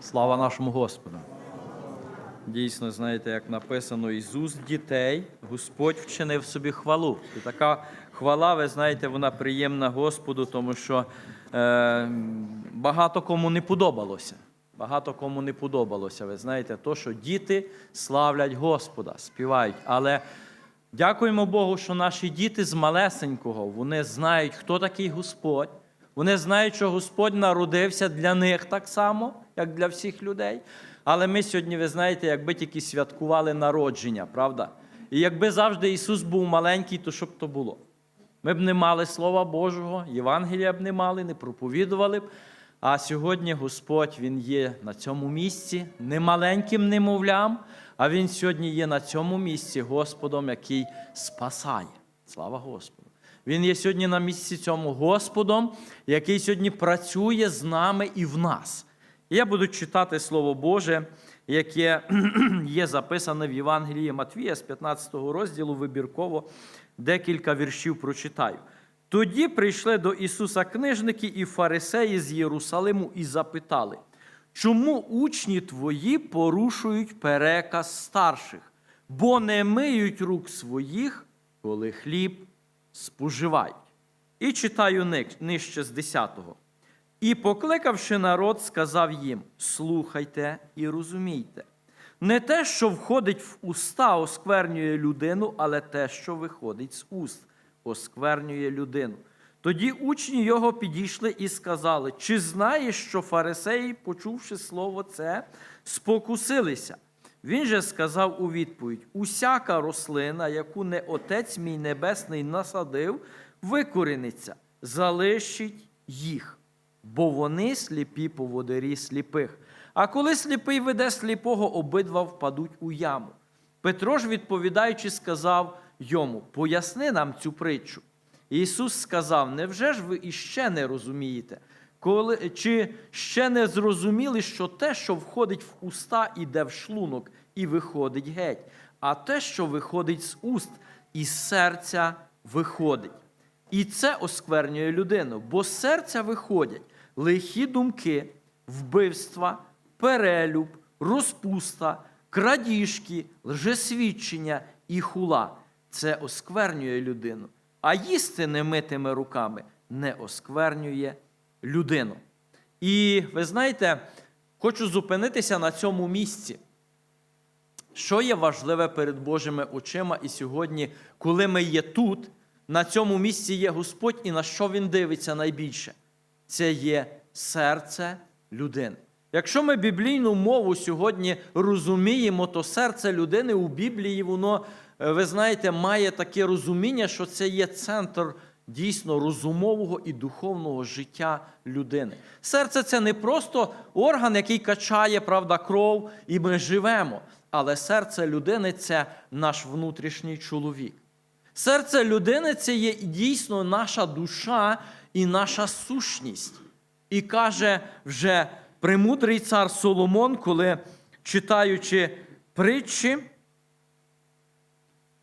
Слава нашому Господу. Дійсно, знаєте, як написано, із уст дітей Господь вчинив собі хвалу. І така хвала, ви знаєте, вона приємна Господу, тому що е, багато кому не подобалося. Багато кому не подобалося. Ви знаєте, то, що діти славлять Господа, співають. Але дякуємо Богу, що наші діти з малесенького вони знають, хто такий Господь. Вони знають, що Господь народився для них так само, як для всіх людей. Але ми сьогодні, ви знаєте, якби тільки святкували народження, правда? І якби завжди Ісус був маленький, то що б то було? Ми б не мали Слова Божого, Євангелія б не мали, не проповідували б. А сьогодні Господь Він є на цьому місці, не маленьким немовлям, а Він сьогодні є на цьому місці Господом, який спасає. Слава Господу! Він є сьогодні на місці цьому Господом, який сьогодні працює з нами і в нас. Я буду читати Слово Боже, яке є записане в Євангелії Матвія з 15 розділу вибірково декілька віршів прочитаю. Тоді прийшли до Ісуса книжники і фарисеї з Єрусалиму і запитали, чому учні твої порушують переказ старших, бо не миють рук своїх, коли хліб споживають. І читаю нижче з 10-го. І, покликавши народ, сказав їм: слухайте і розумійте. Не те, що входить в уста, осквернює людину, але те, що виходить з уст, осквернює людину. Тоді учні його підійшли і сказали: Чи знаєш, що фарисеї, почувши слово це, спокусилися? Він же сказав у відповідь: усяка рослина, яку не Отець мій Небесний насадив, викоріниться, залишить їх, бо вони сліпі поводирі сліпих. А коли сліпий веде сліпого, обидва впадуть у яму. Петро ж, відповідаючи, сказав йому: Поясни нам цю притчу. Ісус сказав: Невже ж ви іще не розумієте? Коли, чи ще не зрозуміли, що те, що входить в уста, іде в шлунок і виходить геть, а те, що виходить з уст, із серця виходить. І це осквернює людину, бо з серця виходять лихі думки, вбивства, перелюб, розпуста, крадіжки, лжесвідчення і хула. Це осквернює людину. А їсти немитими руками не осквернює людину. І ви знаєте, хочу зупинитися на цьому місці. Що є важливе перед Божими очима і сьогодні, коли ми є тут, на цьому місці є Господь, і на що Він дивиться найбільше? Це є серце людини. Якщо ми біблійну мову сьогодні розуміємо, то серце людини у Біблії, воно, е, ви знаєте, має таке розуміння, що це є центр дійсно розумового і духовного життя людини. Серце це не просто орган, який качає, правда, кров, і ми живемо. Але серце людини це наш внутрішній чоловік. Серце людини це є дійсно наша душа і наша сущність. І каже вже премудрий цар Соломон, коли читаючи притчі,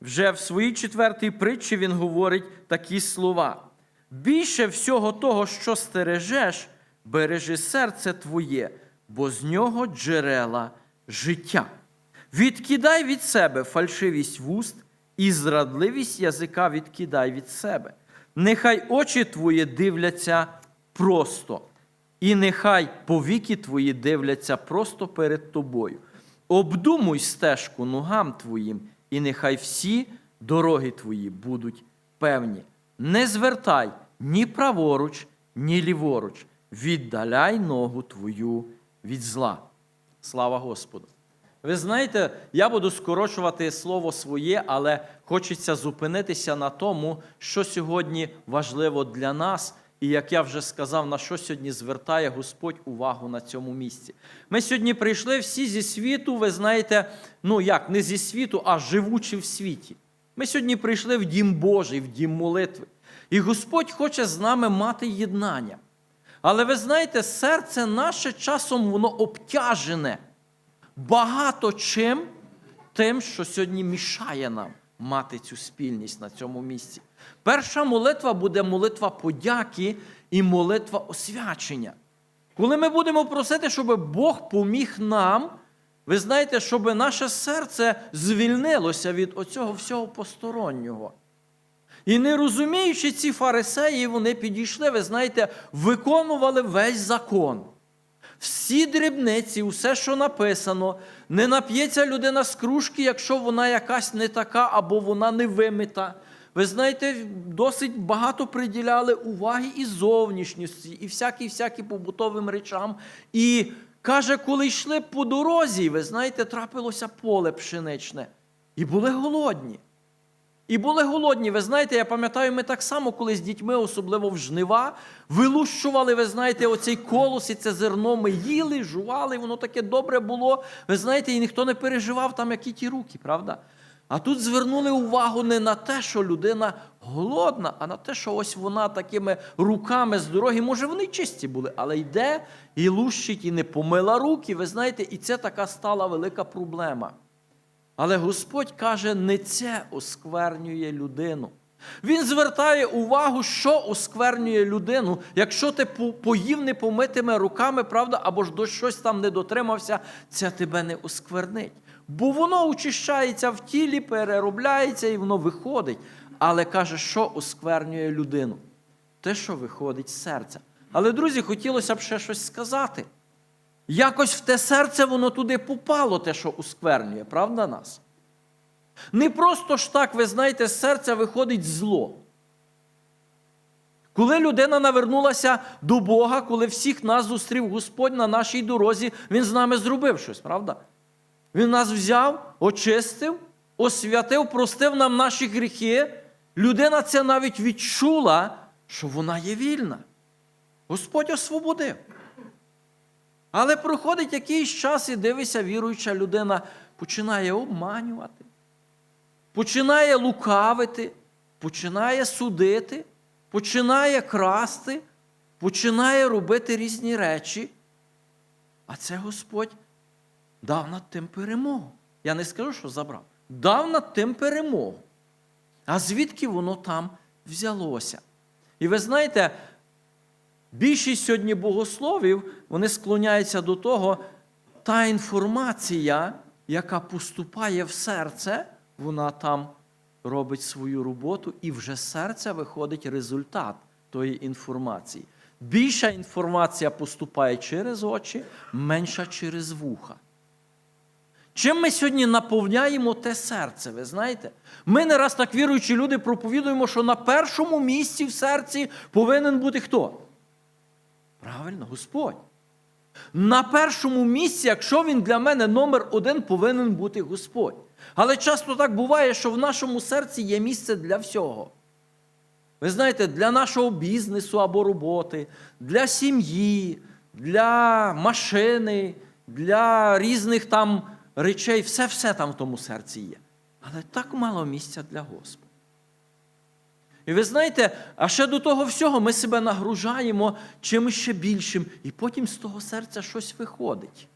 вже в своїй четвертій притчі він говорить такі слова: більше всього того, що стережеш, бережи серце твоє, бо з нього джерела життя. Відкидай від себе фальшивість вуст і зрадливість язика відкидай від себе. Нехай очі твої дивляться просто, і нехай повіки твої дивляться просто перед тобою. Обдумуй стежку ногам твоїм, і нехай всі дороги твої будуть певні. Не звертай ні праворуч, ні ліворуч, віддаляй ногу твою від зла. Слава Господу! Ви знаєте, я буду скорочувати слово своє, але хочеться зупинитися на тому, що сьогодні важливо для нас, і як я вже сказав, на що сьогодні звертає Господь увагу на цьому місці. Ми сьогодні прийшли всі зі світу, ви знаєте, ну як, не зі світу, а живучи в світі. Ми сьогодні прийшли в дім Божий, в дім молитви. І Господь хоче з нами мати єднання. Але ви знаєте, серце наше часом воно обтяжене багато чим тим, що сьогодні мішає нам мати цю спільність на цьому місці. Перша молитва буде молитва подяки і молитва освячення. Коли ми будемо просити, щоб Бог поміг нам, ви знаєте, щоб наше серце звільнилося від оцього всього постороннього. І не розуміючи ці фарисеї, вони підійшли, ви знаєте, виконували весь закон. Всі дрібниці, все, що написано, не нап'ється людина з кружки, якщо вона якась не така або вона не вимита. Ви знаєте, досить багато приділяли уваги і зовнішньості, і всякі-всякі побутовим речам. І каже, коли йшли по дорозі, ви знаєте, трапилося поле пшеничне, і були голодні. І були голодні. Ви знаєте, я пам'ятаю, ми так само, коли з дітьми, особливо в жнива, вилущували, ви знаєте, оцей колос і це зерно ми їли, жували, воно таке добре було. Ви знаєте, і ніхто не переживав там, які ті руки, правда? А тут звернули увагу не на те, що людина голодна, а на те, що ось вона такими руками з дороги, може, вони чисті були, але йде і лущить, і не помила руки. Ви знаєте, і це така стала велика проблема. Але Господь каже, не це осквернює людину. Він звертає увагу, що осквернює людину. Якщо ти по- поїв непомитими руками, правда, або ж до щось там не дотримався, це тебе не осквернить. Бо воно очищається в тілі, переробляється і воно виходить. Але каже, що осквернює людину? Те, що виходить з серця. Але, друзі, хотілося б ще щось сказати. Якось в те серце воно туди попало, те, що осквернює, правда нас? Не просто ж так, ви знаєте, з серця виходить зло. Коли людина навернулася до Бога, коли всіх нас зустрів Господь на нашій дорозі, Він з нами зробив щось, правда? Він нас взяв, очистив, освятив, простив нам наші гріхи. Людина це навіть відчула, що вона є вільна. Господь освободив. Але проходить якийсь час і дивися, віруюча людина починає обманювати, починає лукавити, починає судити, починає красти, починає робити різні речі. А це Господь дав над тим перемогу. Я не скажу, що забрав. Дав над тим перемогу. А звідки воно там взялося? І ви знаєте, Більшість сьогодні богословів вони склоняються до того, та інформація, яка поступає в серце, вона там робить свою роботу, і вже з серця виходить результат тої інформації. Більша інформація поступає через очі, менша через вуха. Чим ми сьогодні наповняємо те серце, ви знаєте? Ми не раз так віруючі люди проповідуємо, що на першому місці в серці повинен бути хто? Правильно, Господь. На першому місці, якщо він для мене номер один, повинен бути Господь. Але часто так буває, що в нашому серці є місце для всього. Ви знаєте, для нашого бізнесу або роботи, для сім'ї, для машини, для різних там речей, все-все там в тому серці є. Але так мало місця для Господа. І ви знаєте, а ще до того всього ми себе нагружаємо чимось ще більшим, і потім з того серця щось виходить.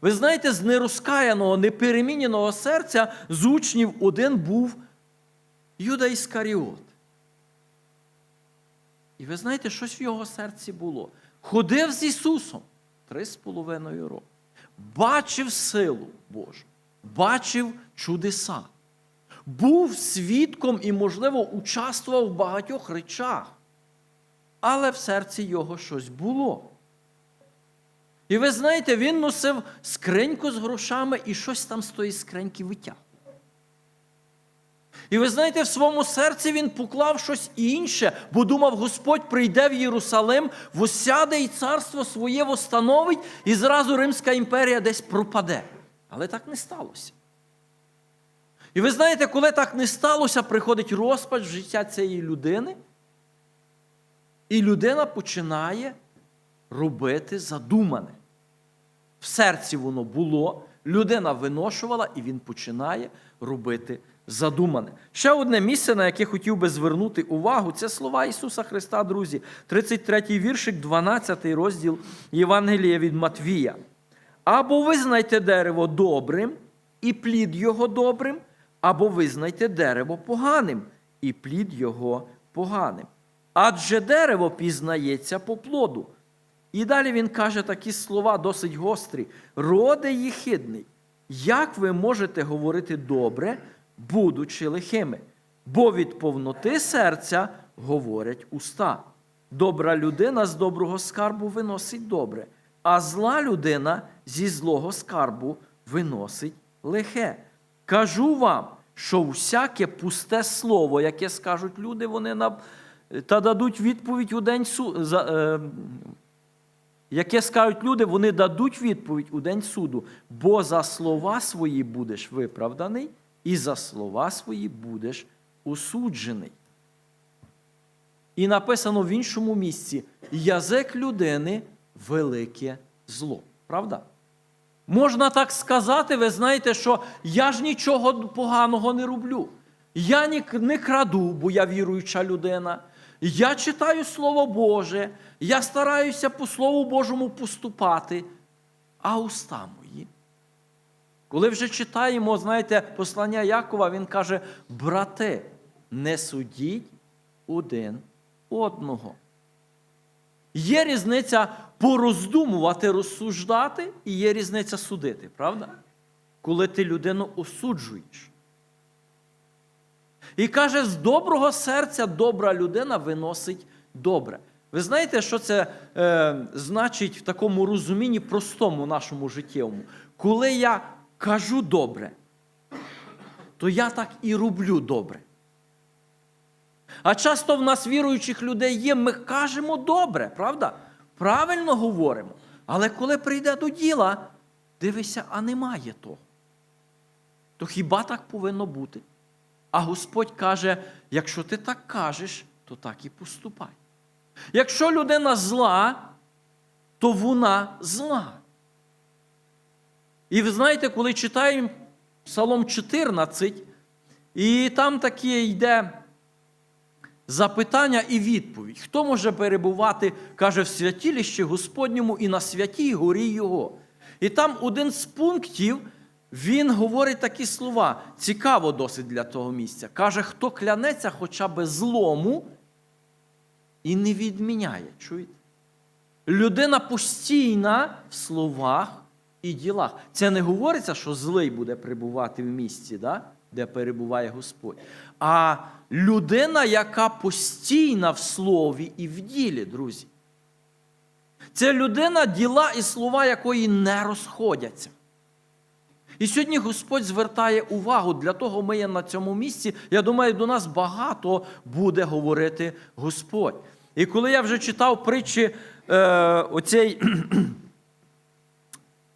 Ви знаєте, з нерозкаяного, непереміненого серця з учнів один був Юда Іскаріот. І ви знаєте, щось в його серці було. Ходив з Ісусом три з половиною роки. Бачив силу Божу, бачив чудеса був свідком і, можливо, участвував в багатьох речах, але в серці його щось було. І ви знаєте, він носив скриньку з грошами і щось там з тої скриньки витягнув. І ви знаєте, в своєму серці він поклав щось інше, бо думав, Господь прийде в Єрусалим, восяде і царство своє восстановить, і зразу Римська імперія десь пропаде. Але так не сталося. І ви знаєте, коли так не сталося, приходить розпач в життя цієї людини, і людина починає робити задумане. В серці воно було, людина виношувала, і він починає робити задумане. Ще одне місце, на яке хотів би звернути увагу, це слова Ісуса Христа, друзі. 33 віршик, 12 розділ Євангелія від Матвія. Або визнайте дерево добрим, і плід його добрим, або визнайте дерево поганим, і плід його поганим. Адже дерево пізнається по плоду. І далі він каже такі слова досить гострі. Роде їхидний, як ви можете говорити добре, будучи лихими? Бо від повноти серця говорять уста. Добра людина з доброго скарбу виносить добре, а зла людина зі злого скарбу виносить лихе. Кажу вам, що всяке пусте слово, яке скажуть люди, вони на... та дадуть відповідь у день су... за... е... яке скажуть люди, вони дадуть відповідь у день суду, бо за слова свої будеш виправданий, і за слова свої будеш осуджений. І написано в іншому місці: язик людини велике зло. Правда? Можна так сказати, ви знаєте, що я ж нічого поганого не роблю. Я не краду, бо я віруюча людина. Я читаю Слово Боже, я стараюся по Слову Божому поступати, а уста мої. Коли вже читаємо, знаєте, послання Якова, він каже: брати, не судіть один одного. Є різниця пороздумувати, розсуждати, і є різниця судити, правда? Коли ти людину осуджуєш. І каже, з доброго серця добра людина виносить добре. Ви знаєте, що це е, значить в такому розумінні простому нашому життєвому? Коли я кажу добре, то я так і роблю добре. А часто в нас віруючих людей є, ми кажемо добре, правда? Правильно говоримо. Але коли прийде до діла, дивися, а немає того. То хіба так повинно бути? А Господь каже: якщо ти так кажеш, то так і поступай. Якщо людина зла, то вона зла. І ви знаєте, коли читаємо Псалом 14, і там таке йде запитання і відповідь. Хто може перебувати, каже, в святіліщі Господньому і на святій горі Його. І там один з пунктів, він говорить такі слова. Цікаво досить для того місця. Каже, хто клянеться хоча би злому і не відміняє. Чуєте? Людина постійна в словах і ділах. Це не говориться, що злий буде перебувати в місці, да? де перебуває Господь. А людина, яка постійна в слові і в ділі, друзі. Це людина, діла і слова якої не розходяться. І сьогодні Господь звертає увагу, для того ми є на цьому місці. Я думаю, до нас багато буде говорити Господь. І коли я вже читав притчі е, оцей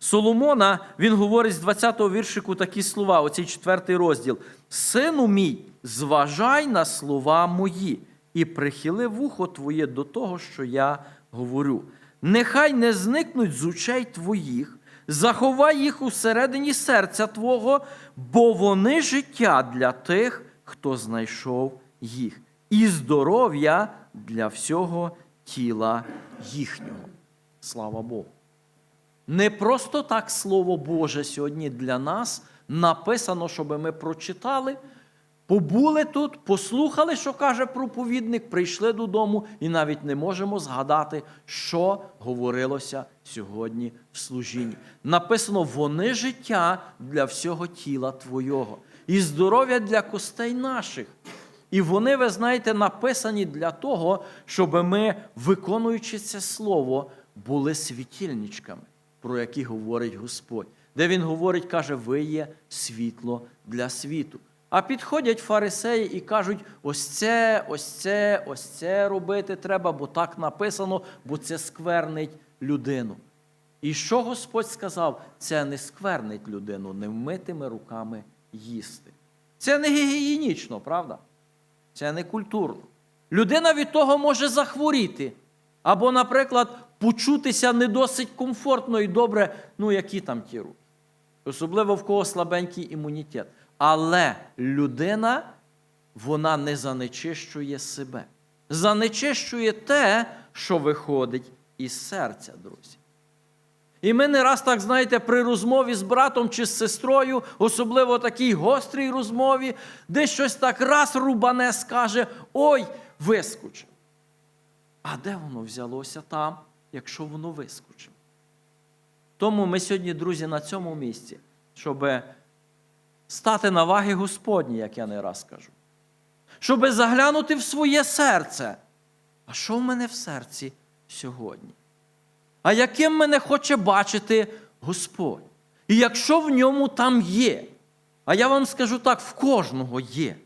Соломона, він говорить з 20-го віршику такі слова, оцей четвертий розділ. Сину мій, зважай на слова мої і прихили вухо твоє до того, що я говорю. Нехай не зникнуть з очей твоїх, заховай їх усередині серця Твого, бо вони життя для тих, хто знайшов їх, і здоров'я для всього тіла їхнього. Слава Богу. Не просто так Слово Боже сьогодні для нас написано, щоб ми прочитали, побули тут, послухали, що каже проповідник, прийшли додому і навіть не можемо згадати, що говорилося сьогодні в служінні. Написано: вони життя для всього тіла Твого і здоров'я для костей наших. І вони, ви знаєте, написані для того, щоб ми, виконуючи це слово, були світильничками, про які говорить Господь. Де Він говорить, каже, ви є світло для світу. А підходять фарисеї і кажуть: ось це, ось це, ось це робити треба, бо так написано, бо це сквернить людину. І що Господь сказав? Це не сквернить людину, невмитими руками їсти. Це не гігієнічно, правда? Це не культурно. Людина від того може захворіти. Або, наприклад, почутися не досить комфортно і добре, ну які там ті руки. Особливо в кого слабенький імунітет. Але людина, вона не занечищує себе. Занечищує те, що виходить із серця, друзі. І ми не раз так, знаєте, при розмові з братом чи з сестрою, особливо такій гострій розмові, де щось так раз рубане скаже, ой, вискочив. А де воно взялося там? Якщо воно вискочить. Тому ми сьогодні, друзі, на цьому місці, щоб стати на ваги Господні, як я не раз кажу, щоб заглянути в своє серце. А що в мене в серці сьогодні? А яким мене хоче бачити Господь? І якщо в ньому там є, а я вам скажу так, в кожного є.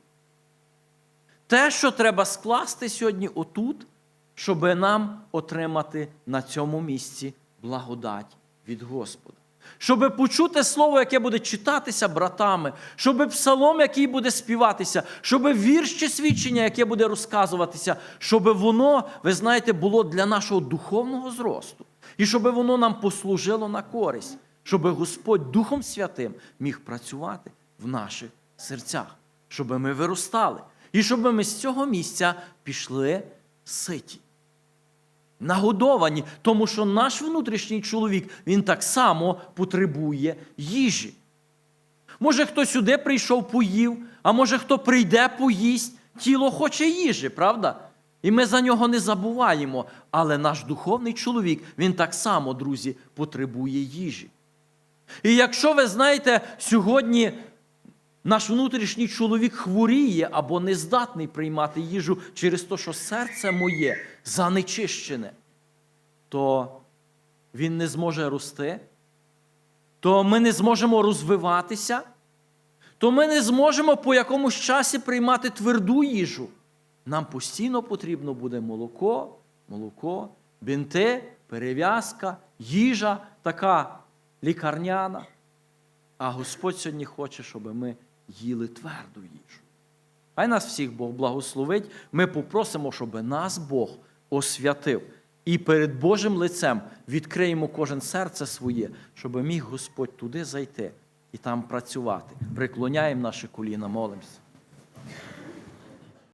Те, що треба скласти сьогодні отут, щоб нам отримати на цьому місці благодать від Господа. Щоб почути слово, яке буде читатися братами, щоб псалом, який буде співатися, щоб вірш чи свідчення, яке буде розказуватися, щоб воно, ви знаєте, було для нашого духовного зросту. І щоб воно нам послужило на користь, щоб Господь Духом Святим міг працювати в наших серцях, щоб ми виростали. І щоб ми з цього місця пішли ситі нагодовані, тому що наш внутрішній чоловік він так само потребує їжі. Може, хто сюди прийшов, поїв, а може, хто прийде, поїсть. Тіло хоче їжі, правда? І ми за нього не забуваємо. Але наш духовний чоловік, він так само, друзі, потребує їжі. І якщо ви знаєте, сьогодні наш внутрішній чоловік хворіє або не здатний приймати їжу через те, що серце моє занечищене, то він не зможе рости, то ми не зможемо розвиватися, то ми не зможемо по якомусь часі приймати тверду їжу. Нам постійно потрібно буде молоко, молоко, бінти, перев'язка, їжа така лікарняна. А Господь сьогодні хоче, щоб ми їли тверду їжу. Хай нас всіх Бог благословить. Ми попросимо, щоб нас Бог освятив. І перед Божим лицем відкриємо кожен серце своє, щоб міг Господь туди зайти і там працювати. Приклоняємо наші коліна, молимося.